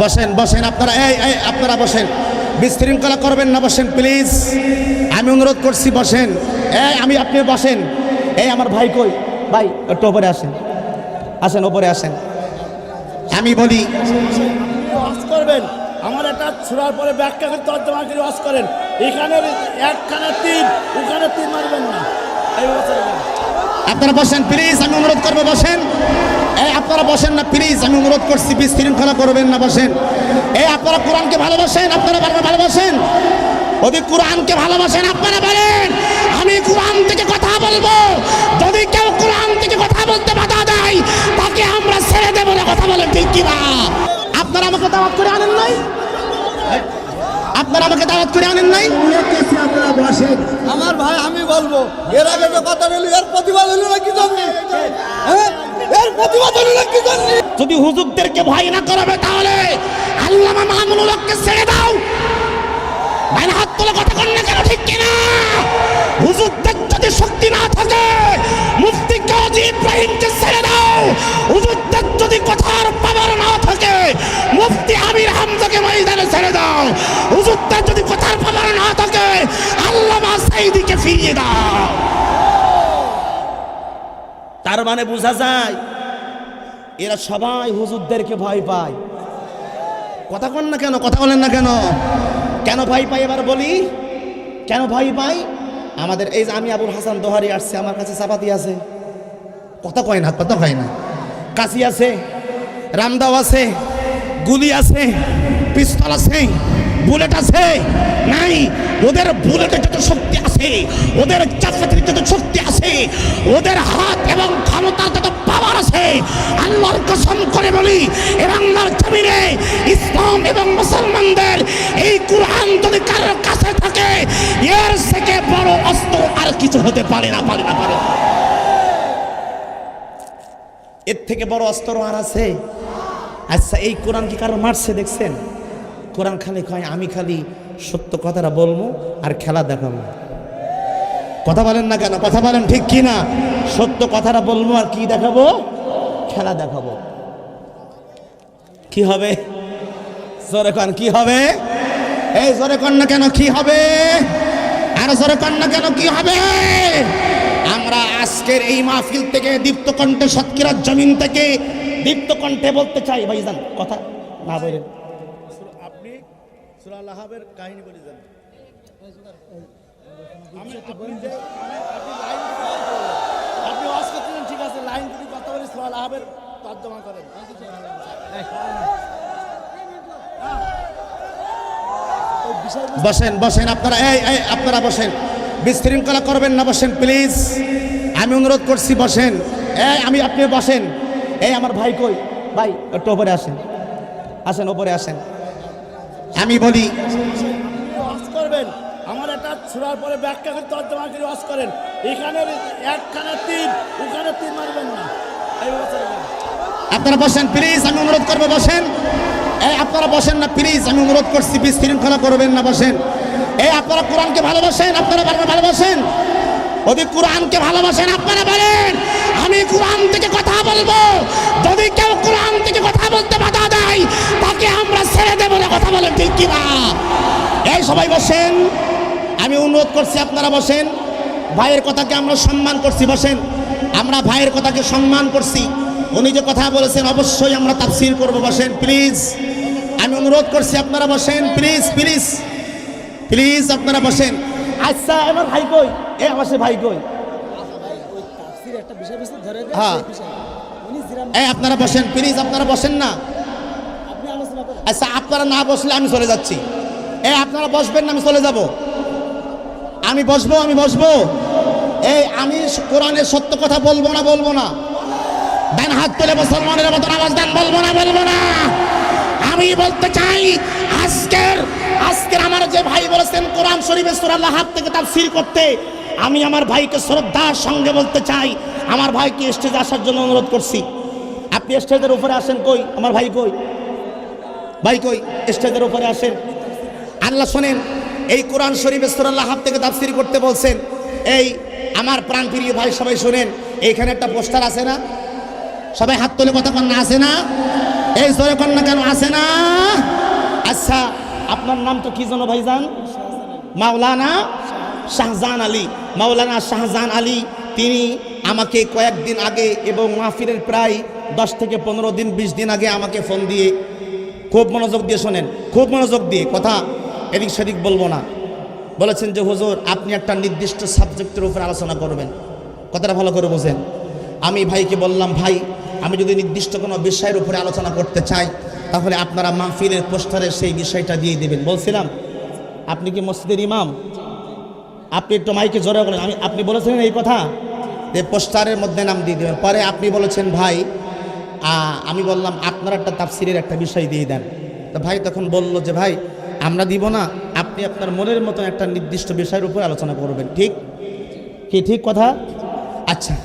বসেন বসেন আপনারা এই এই আপনারা বসেন। বিশৃঙ্খলা করবেন না বসেন প্লিজ আমি অনুরোধ করছি বসেন। এই আমি আপনি বসেন। এই আমার ভাই কই? ভাই একটু ওপরে আসেন। আসেন ওপরে আসেন। আমি বলি করবেন। আমার এটা ছোড়ার পরে ব্যাখ্যা করে তর্জমা করে ওয়াজ করেন। এখানে একখানে তিন ওখানে তিন মারবেন না। আপনারা বসেন প্লিজ আমি অনুরোধ করব বসেন। এই আপনারা বসেন না প্লিজ আমি অনুরোধ করছি, বিশৃঙ্খলা করবেন না, বসেন। এই আপনারা কোরআনকে ভালোবাসেন, আপনারা বারবার ভালোবাসেন। যদি কোরআনকে ভালোবাসেন, আপনারা বলেন, আমি কোরআন থেকে কথা বলব। যদি কেউ কোরআন থেকে কথা বলতে বাধা দেয়, তাকে আমরা ছেড়ে দেবো না, কথা বলেন ঠিক কিনা? আপনারা আমাকে দাওয়াত করে আনেন নাই? আপনারা আমাকে দাওয়াত করে আনেন নাই? আমার ভাই আমি বলব এর আগে যে কথা বলি এর প্রতিবাদ হলো না কি জন্য? হ্যাঁ? এর প্রতিবাদ হলো না কি জন্য? যদি হুজুরদেরকে ভয় না করাবে তাহলে আল্লামা মাহমুদুল হককে ছেড়ে দাও। বাইরে হাত তোলা কথা কন না কেন ঠিক কিনা? হুজুরদের যদি শক্তি না থাকে মুফতি কাজী ইব্রাহিমকে ছেড়ে দাও। হুজুরদের যদি কথার পাওয়ার না থাকে, মুফতি আমির হামজাকে ময়দানে ছেড়ে দাও। হুজুরদের যদি কথার পাওয়ার না থাকে, আল্লামা সাইদিকে ফিরিয়ে দাও। তার মানে বোঝা যায়, এরা সবাই হুজুরদেরকে ভয় পায়। কথা কন না কেন, কথা বলেন না কেন? কেন ভয় পাই এবার বলি? কেন ভয় পাই আমাদের এই যে আমি আবুল হাসান দোহারি আসছে, আমার কাছে চাপাতি আছে। কথা কয় না কথা কয় না। কাশি আছে, রামদাও আছে, গুলি আছে, পিস্তল আছে। বুলেট আছে? নাই। ওদের বুলেটের যত শক্তি আছে, ওদের চাকরির যত শক্তি আছে, ওদের হাত এবং ক্ষমতার যত পাওয়ার আছে, আল্লাহর কসম করে বলি এবং জমিনে ইসলাম এবং মুসলমানদের এই কোরআন যদি কারোর কাছে থাকে, এর থেকে বড় অস্ত্র আর কিছু হতে পারে না পারে না, পারে এর থেকে বড় অস্ত্র আর আছে? আচ্ছা এই কোরআন কি কারও মারছে, দেখছেন? কোরআন খালি কয়, আমি খালি সত্য কথাটা বলব আর খেলা দেখাবো। কথা বলেন না কেন? কথা বলেন ঠিক কি না? সত্য কথাটা বলব আর কি দেখাবো? খেলা দেখাবো। কি হবে? জোরে কন, কি হবে? এই জোরে কন না কেন, কি হবে? আর জোরে কন না কেন, কি হবে? আমরা আজকের এই মাহফিল থেকে দীপ্ত কণ্ঠে সৎকিরার জমিন থেকে দীপ্ত কণ্ঠে বলতে চাই, ভাইজান, কথা না বলেন সুরা লাহাবের কাহিনী বলে যান আমি আপনি যে আপনি লাইন আপনি ওয়াজ করছিলেন ঠিক আছে লাইন যদি কথা বলি সুরা লাহাবের তর্জমা করেন। বসেন বসেন আপনারা এই এই আপনারা বসেন। বিশৃঙ্খলা করবেন না বসেন প্লিজ আমি অনুরোধ করছি বসেন। এই আমি আপনি বসেন। এই আমার ভাই কই? ভাই একটু ওপরে আসেন। আসেন ওপরে আসেন। আমি বলি করবেন। আমার এটা ছোড়ার পরে ব্যাখ্যা করে তর্জমা করে ওয়াজ করেন। এখানে একখানে তিন ওখানে তিন মারবেন না। আপনারা বসেন প্লিজ আমি অনুরোধ করব বসেন। এই আপনারা বসেন না প্লিজ আমি অনুরোধ করছি বিশৃঙ্খলা করবেন না বসেন। এই আপনারা কোরআনকে ভালোবাসেন আপনারা বারবার ভালোবাসেন। যদি কোরআনকে ভালোবাসেন আপনারা বলেন আমি কোরআন থেকে কথা বলব। যদি কেউ কোরআন থেকে কথা বলতে বাধা দেয় দেবো না কথা বলেন ঠিক কি কিনা? এই সবাই বসেন। আমি অনুরোধ করছি আপনারা বসেন। ভাইয়ের কথাকে আমরা সম্মান করছি বসেন। আমরা ভাইয়ের কথাকে সম্মান করছি। উনি যে কথা বলেছেন অবশ্যই আমরা তাফসির করব বসেন। প্লিজ আমি অনুরোধ করছি আপনারা বসেন। প্লিজ প্লিজ প্লিজ আপনারা বসেন। আচ্ছা আমার ভাই কই? এ আমার সে ভাই কই? হ্যাঁ। আপনারা বসেন। প্লিজ আপনারা বসেন না। আচ্ছা আপনারা না বসলে আমি চলে যাচ্ছি। এই, আপনারা বসবেন না, আমি চলে যাব। আমি বসবো আমি বসবো। এই, আমি কোরআনের সত্য কথা বলব না বলব না। ডান হাত তুলে মুসলমানের মতন আওয়াজ দেন, বলব না বলব না। আমি বলতে চাই, আজকের আজকের আমার যে ভাই বলেছেন কোরআন শরীফের সুরাল্লাহ হাত থেকে তার সির করতে, আমি আমার ভাইকে শ্রদ্ধার সঙ্গে বলতে চাই। আমার ভাইকে স্টেজে আসার জন্য অনুরোধ করছি। আপনি স্টেজের উপরে আসেন কই? আমার ভাই কই? ভাই কই, স্টেজের উপরে আসেন। আল্লাহ শোনেন, এই কোরআন শরীফ সুরাল্লাহ হাত থেকে তাফসির করতে বলছেন, এই আমার প্রাণপ্রিয় ভাই সবাই শোনেন, এইখানে একটা পোস্টার আছে না? সবাই হাত তুলে কথা কন্যা আছে না? এই জোরে কন্যা কেন, আছে না? আচ্ছা আপনার নাম তো কি যেন ভাইজান? মাওলানা শাহজাহান আলী। মাওলানা শাহজাহান আলী, তিনি আমাকে কয়েকদিন আগে এবং মাহফিলের প্রায় দশ থেকে পনেরো দিন, বিশ দিন আগে আমাকে ফোন দিয়ে খুব মনোযোগ দিয়ে শোনেন, খুব মনোযোগ দিয়ে কথা এদিক সেদিক বলব না। বলেছেন যে, হুজুর, আপনি একটা নির্দিষ্ট সাবজেক্টের উপর আলোচনা করবেন। কথাটা ভালো করে বোঝেন। আমি ভাইকে বললাম, ভাই, আমি যদি নির্দিষ্ট কোনো বিষয়ের উপরে আলোচনা করতে চাই, তাহলে আপনারা মাহফিলের পোস্টারে সেই বিষয়টা দিয়ে দেবেন। বলছিলাম, আপনি কি মসজিদের ইমাম? আপনি একটু মাইকে জোরে বলেন। আমি, আপনি বলেছিলেন এই কথা? যে, পোস্টারের মধ্যে নাম দিয়ে দেবেন। পরে আপনি বলেছেন, ভাই আমি বললাম, আপনার একটা তাফসিরের একটা বিষয় দিয়ে দেন। তো ভাই তখন বলল যে, ভাই, আমরা দিব না, আপনি আপনার মনের মতন একটা নির্দিষ্ট বিষয়ের উপর আলোচনা করবেন। ঠিক? কি ঠিক কথা? আচ্ছা।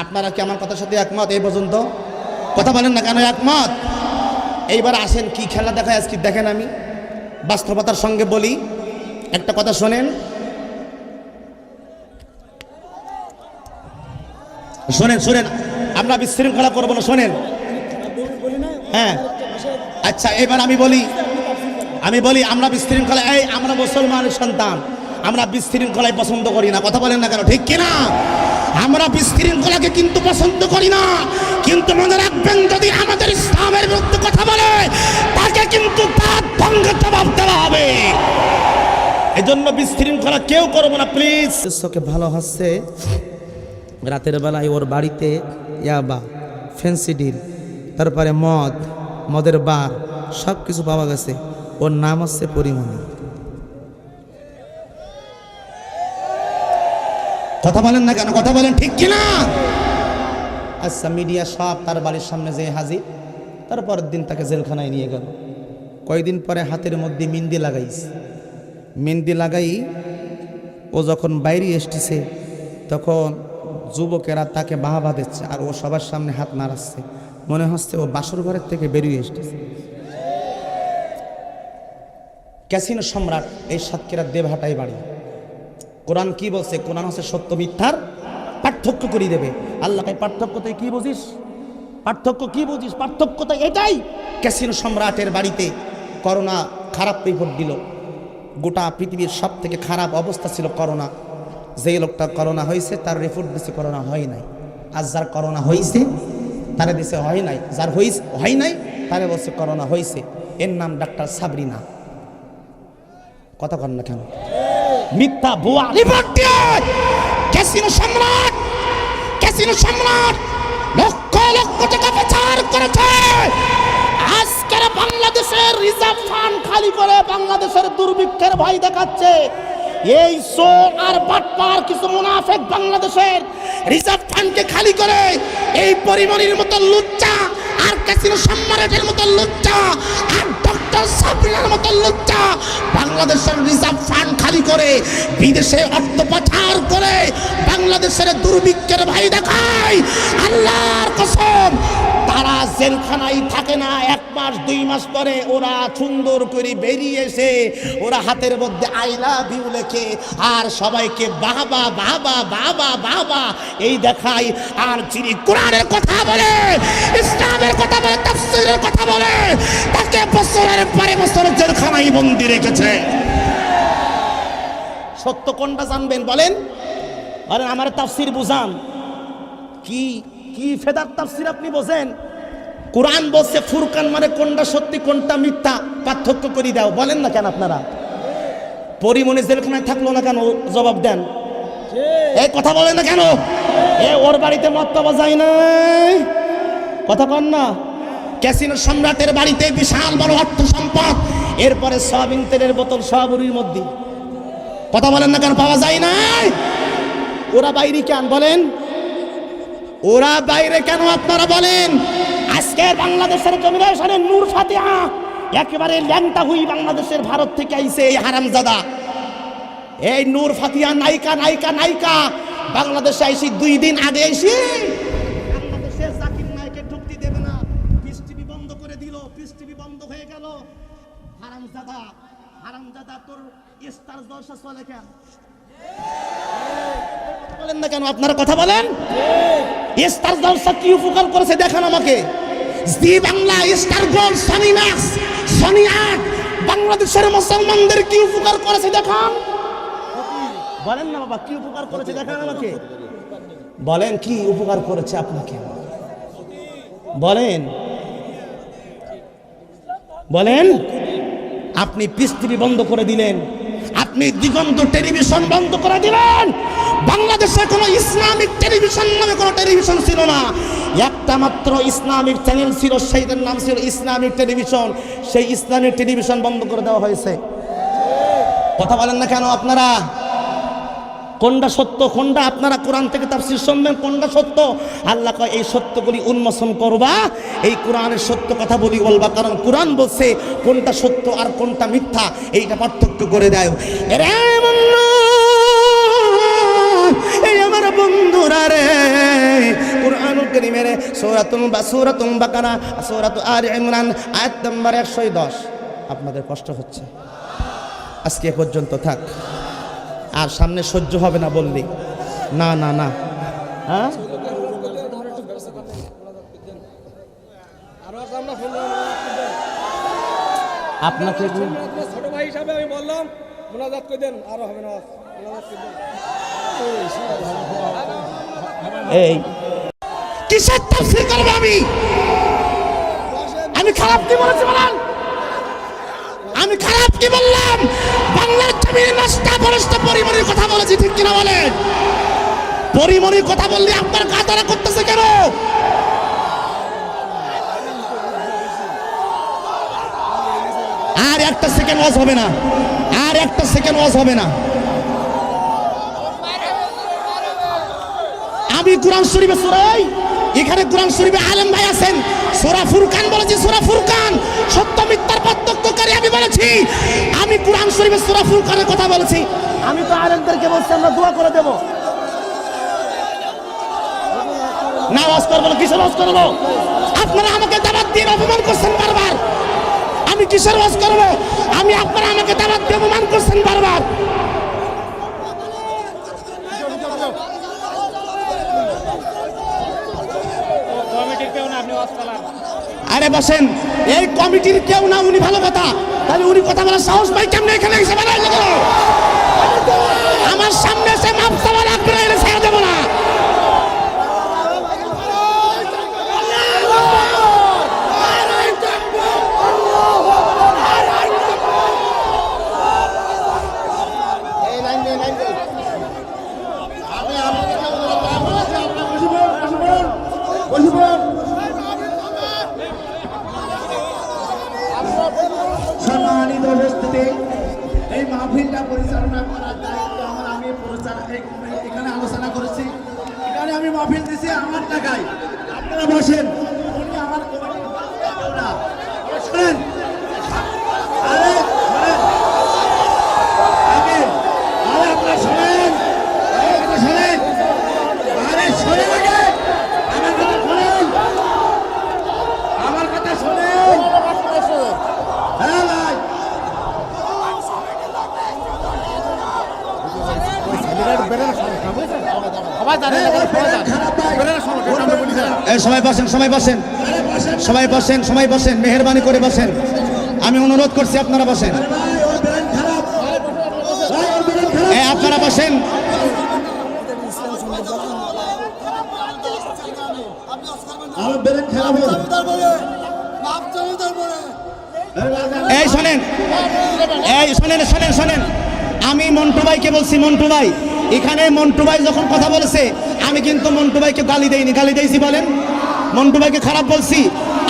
আপনারা কি আমার কথার সাথে একমত এই পর্যন্ত? কথা বলেন না কেন একমত? এইবার আসেন, কি খেলা দেখায় আজকে দেখেন আমি। বাস্তবতার সঙ্গে বলি, একটা কথা শোনেন শোনেন শোনেন। আমরা বিশৃঙ্খলা করব না, শোনেন। হ্যাঁ। আচ্ছা এবার আমি বলি আমি বলি, আমরা বিশৃঙ্খলা, এই আমরা মুসলমানের সন্তান। আমরা বিশৃঙ্খলায় পছন্দ করি না। কথা বলেন না কেন? ঠিক কিনা? আমরা বিশৃঙ্খলাকে কিন্তু পছন্দ করি না। কিন্তু মনে রাখবেন, যদি আমাদের ইসলামের বিরুদ্ধে কথা বলে, তাকে কিন্তু তার ভঙ্গের জবাব দেওয়া হবে। এজন্য বিশৃঙ্খলা কেউ করব না, প্লিজ। ভালো হচ্ছে রাতের বেলায় ওর বাড়িতে ইয়াবা ফেন্সি ডিল তারপরে মদ মদের বার সব কিছু পাওয়া গেছে। ওর নাম হচ্ছে পরিমণি কথা বলেন না কেন? কথা বলেন ঠিক কিনা? আচ্ছা মিডিয়া সব তার বাড়ির সামনে যেয়ে হাজির। তারপরের দিন তাকে জেলখানায় নিয়ে গেল। কয়দিন পরে হাতের মধ্যে মিন্দি লাগাইছে। মেহেন্দি লাগাই ও যখন বাইরে এসতেছে তখন যুবকেরা তাকে বাহাবা দিচ্ছে আর ও সবার সামনে হাত নাড়াচ্ছে। মনে হচ্ছে ও বাসর ঘরের থেকে বেরিয়ে এসতেছে ক্যাসিনো সম্রাট এই সাতক্ষীরার দেবহাটাই বাড়ি। কোরআন কি বলছে? কোরআন হচ্ছে সত্য মিথ্যার পার্থক্য করে দেবে। আল্লাহ এই পার্থক্যতে কি বুঝিস? পার্থক্য কি বুঝিস? পার্থক্য তো এটাই। ক্যাসিনো সম্রাটের বাড়িতে করোনা খারাপ রিপোর্ট দিল। গোটা পৃথিবীর সব থেকে খারাপ অবস্থা ছিল করোনা। যেই লোকটা করোনা হয়েছে, তার রিপোর্ট দিছে করোনা হয় নাই। আর যার করোনা হয়েছে, তারে দিছে হয় নাই। যার হইস হয় নাই, তারে বলছে করোনা হয়েছে। এর নাম ডাক্তার সাবরিনা। কথা না কেন? মিথ্যা ভুয়া রিপোর্ট ক্যাসিনো সম্রাট ক্যাসিনো সম্রাট লক্ষ লক্ষ টাকা পাচার করেছে। আজকের বাংলাদেশের রিজার্ভ ফান্ড খালি করে বাংলাদেশের দুর্ভিক্ষের ভয় দেখাচ্ছে। এই সো আর বাটপার কিছু মুনাফেক বাংলাদেশের রিজার্ভ ফান্ডকে খালি করে এই পরিমণির মতো লুচ্চা আর ক্যাসিনো সম্রাটের মতো লুচ্চা আর ডক্টর সাবরিনার মতো লুচ্চা বাংলাদেশের রিজার্ভ ফান্ড খালি করে বিদেশে অর্থ পাচার করে বাংলাদেশের দুর্ভিক্ষের ভাই দেখায়। আল্লাহর কসম তারা জেলখানায় থাকে না, এক মাস, দুই মাস পরে ওরা সুন্দর করে বেরিয়ে এসে ওরা হাতের মধ্যে আই লাভ ইউ লেখে, আর সবাইকে বাবা বাবা বাবা বাবা এই দেখায়। আর যিনি কোরআনের কথা বলে, ইসলামের কথা বলে, তাফসীরের কথা বলে, তাকে বছরের পরে বছর জেলখানায় বন্দি রেখেছে। সত্য কোনটা জানবেন বলেন? বলেন, আমার তাফসির বুঝান। কি কি ফেদার তাফসির আপনি বোঝেন? কোরআন বলছে, ফুরকান মানে কোনটা সত্যি, কোনটা মিথ্যা? পার্থক্য করে দাও। বলেন না কেন আপনারা? পরিমণি জেলখানায় থাকল না কেন? জবাব দেন। এই কথা বলেন না কেন? এ, ওর বাড়িতে মদ পাওয়া যায় না কথা কন না। ক্যাসিনো সম্রাটের বাড়িতে বিশাল বড় অর্থ সম্পদ। এরপরে সয়াবিন তেলের বোতল সয়াবুরির মধ্যে। কথা বলেন না কেন? পাওয়া যায় না ওরা বাইরে কেন? বলেন। ওরা বাইরে কেন আপনারা বলেন? আজকে বাংলাদেশের জেনারেশনের নূর ফাতিহা একেবারে ল্যাংটা হুই বাংলাদেশের ভারত থেকে আইছে এই হারামজাদা। এই নূর ফাতিহা নায়িকা নায়িকা নায়িকা বাংলাদেশে আইসি দুই দিন আগে আইসি বাংলাদেশে জাকির নায়কে ঢুকতে দেবে না। পিস টিভি বন্ধ করে দিল, পিস টিভি বন্ধ হয়ে গেল। হারামজাদা হারামজাদা তোর স্টার জলসা চলে কেন? বলেন না কেন, আপনারা কথা বলেন? স্টার জলসা কি উপকার করেছে দেখান আমাকে। Zee Bangla, Star Gold Sony Max, Sony Aath, বাংলাদেশের মুসলমানদের কি উপকার করেছে দেখান। বলেন না বাবা, কি উপকার করেছে দেখান আমাকে। বলেন, কি উপকার করেছে আপনাকে? বলেন। বলেন, আপনি পিস টিভি বন্ধ করে দিলেন। আপনি দিগন্ত টেলিভিশন বন্ধ করে দিলেন বাংলাদেশে কোনো ইসলামিক টেলিভিশন নামে কোনো টেলিভিশন ছিল না। একটা মাত্র ইসলামিক চ্যানেল ছিল, সেইটার নাম ছিল ইসলামিক টেলিভিশন। সেই ইসলামিক টেলিভিশন বন্ধ করে দেওয়া হয়েছে। কথা বলেন না কেন আপনারা? কোনটা সত্য, কোনটা আপনারা কোরআন থেকে তাফসীর শুনবেন, কোনটা সত্য? আল্লাহ কয়, এই সত্যগুলি উন্মোচন করবা, এই কোরআনের সত্য কথা বলি বলবা, কারণ কোরআন বলছে কোনটা সত্য আর কোনটা মিথ্যা, এইটা পার্থক্য করে দেয়। এরে এই আমার বন্ধুরা রে কোরআন করিমের বা, সৌরাতুল বাকারা, সৌরাত আর ইমরান, আয়াত নম্বর একশো দশ। আপনাদের কষ্ট হচ্ছে। আজকে পর্যন্ত থাক। আর সামনে সহ্য হবে না বললি। না না না। হ্যাঁ? আপনাকে ছোট ভাই হিসাবে আমি বললাম মোনাজাত করে দেন আরও হবে না। এই। কিসের তাফসীর করব আমি? আমি খারাপ কি বলেছি বলেন? আমি খারাপ কি বললাম? পরিমণির কথা আপনার গা তারা করতেছে কেন? আর একটা সেকেন্ড ওয়াজ হবে না। আর একটা সেকেন্ড ওয়াজ হবে না। আমি কোরআন শরীফে সুরাই এখানে কোরআন শরীফে আলেম ভাই আছেন। সোরা ফুরকান বলেছি, সোরা ফুরকান। সত্য মিথ্যার পার্থক্যকারী আমি বলেছি। আমি কোরআন শরীফে সোরা ফুরকানের কথা বলেছি। আমি তো আলেমদেরকে বলছি, আমরা দোয়া করে দেব। না ওয়াজ করব কিসের ওয়াজ করব আপনারা আমাকে দাবাত দিয়ে অপমান করছেন বারবার। আমি কিসের ওয়াজ করব আমি আপনারা আমাকে দাবাত দিয়ে অপমান করছেন বারবার। আরে বসেন। এই কমিটির কেউ না, উনি ভালো কথা। তাহলে উনি কথা বলার সাহস পাই কেমনে? এখানে এসে আমার সামনে এসে মাপ চাওয়া আগ্রহ না ছেড়ে দেবো না সম্মানিত উপস্থিতি এই মাহফিলটা পরিচালনা করার দায়িত্ব আমার আমি পরিচালনা এখানে আলোচনা করেছি এখানে আমি মাহফিল দিছি আমার টাকায় আপনারা বসেন উনি আমার কমিটির কেউ না। শোনেন আরে শোনেন আগে আরে আপনারা শোনেন আরে কথা শোনেন আরে শোনেন আগে আমার কথা শোনেন আমার কথা শোনেন হ্যাঁ ভাই এই সবাই বসেন সবাই বসেন। সবাই বসেন সবাই বসেন, মেহরবানি করে বসেন। আমি অনুরোধ করছি, আপনারা বসেন। আপনারা বসেন। এই, শোনেন। এই, শোনেন শোনেন শোনেন। আমি মন্টু ভাইকে বলছি, মন্টু ভাই। এখানে মন্টু ভাই যখন কথা বলেছে, আমি কিন্তু মন্টু ভাইকে গালি দেইনি। গালি দিয়েছি বলেন। মন্টু ভাইকে খারাপ বলছি।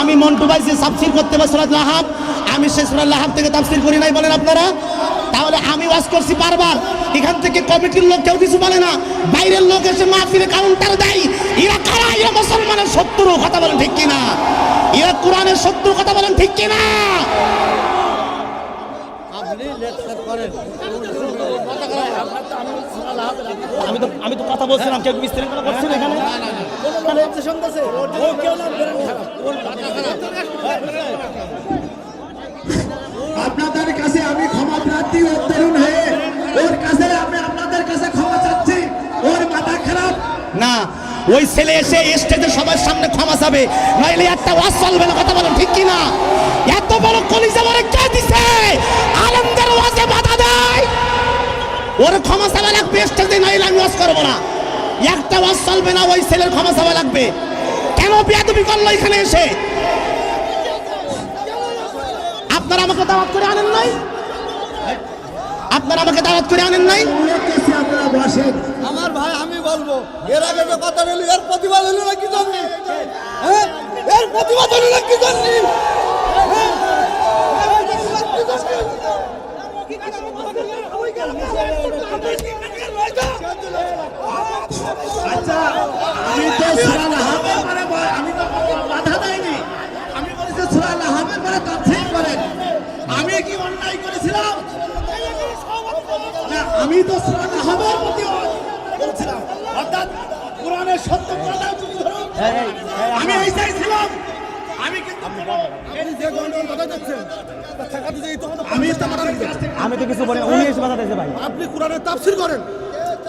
আমি মন্টু ভাই যে তাফসির করতে পারি সুরাত লাহাব আমি সে সুরাত লাহাব থেকে তাফসির করি নাই বলেন আপনারা। তাহলে আমি ওয়াজ করছি বারবার। এখান থেকে কমিটির লোক কেউ কিছু বলে না। বাইরের লোক এসে মাহফিলে তার দেয়। এরা কারা? এরা মুসলমানের শত্রু। কথা বলেন ঠিক কিনা? এরা কোরআনের শত্রু। কথা বলেন ঠিক কিনা? আপনি লেকচার করেন। আমি তো আমি তো কথা বলছিলাম কেউ বিস্তারিত কথা করছিল এখানে? আপনাদের কাছে আমি ক্ষমা প্রার্থী ও তরুণ হয়ে ওর কাছে আমি আপনাদের কাছে ক্ষমা চাচ্ছি। ওর মাথা খারাপ। না ওই ছেলে এসে স্টেজে সবার সামনে ক্ষমা চাবে। নইলে একটা ওয়াজ চলবে না কথা বলেন ঠিক কিনা? এত বড় কলিজা বলে কে দিছে? আলমদের ওয়াজে বাধা দেয়। ওর ক্ষমা চাওয়া লাগবে স্টেজে নইলে আমি ওয়াজ করব না। একটা ওয়াজ চলবে না, ওই ছেলের ক্ষমা চাওয়া লাগবে। কেন বিয়াদবি করল এখানে এসে? আপনারা আমাকে দাওয়াত করে আনেন নাই? আপনারা আমাকে দাওয়াত করে আনেন নাই? আমার ভাই, আমি বলব, এর আগে যে কথা বলি, এর প্রতিবাদ হলো না কি জানি? হ্যাঁ? এর প্রতিবাদ হলো না কি জানি আচ্ছা আমি তো সুরা লাহাবের পরে ব- আমি তো বাধা দেয়নি আমি বলেছি সুরা লাহাবের পরে তাফসীর করেন আমি কি অন্যায় করেছিলাম না আমি তো প্রতি বলছিলাম অর্থাৎ কোরআনের সত্য কথা তুলে ধরুন আমি এই চাইছিলাম আমি যাই তো আমি তো কিছু বলি উনি এসে বাধা দিয়েছে ভাই। আপনি কোরআনের তাফসির করেন।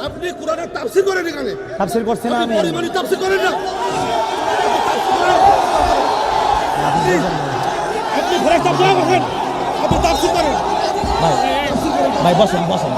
আপনি কোরআনের তাফসির করেন এখানে। তাফসির করছি না আমি। পরিমাণি তাফসির করেন না। আপনি ফেরেশতা আপনারা বসেন আপনি তাফসির করেন। ভাই। ভাই বসেন বসেন।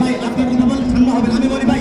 ভাই আপনি কথা বলেন ঠান্ডা হবেন আমি বলি ভাই।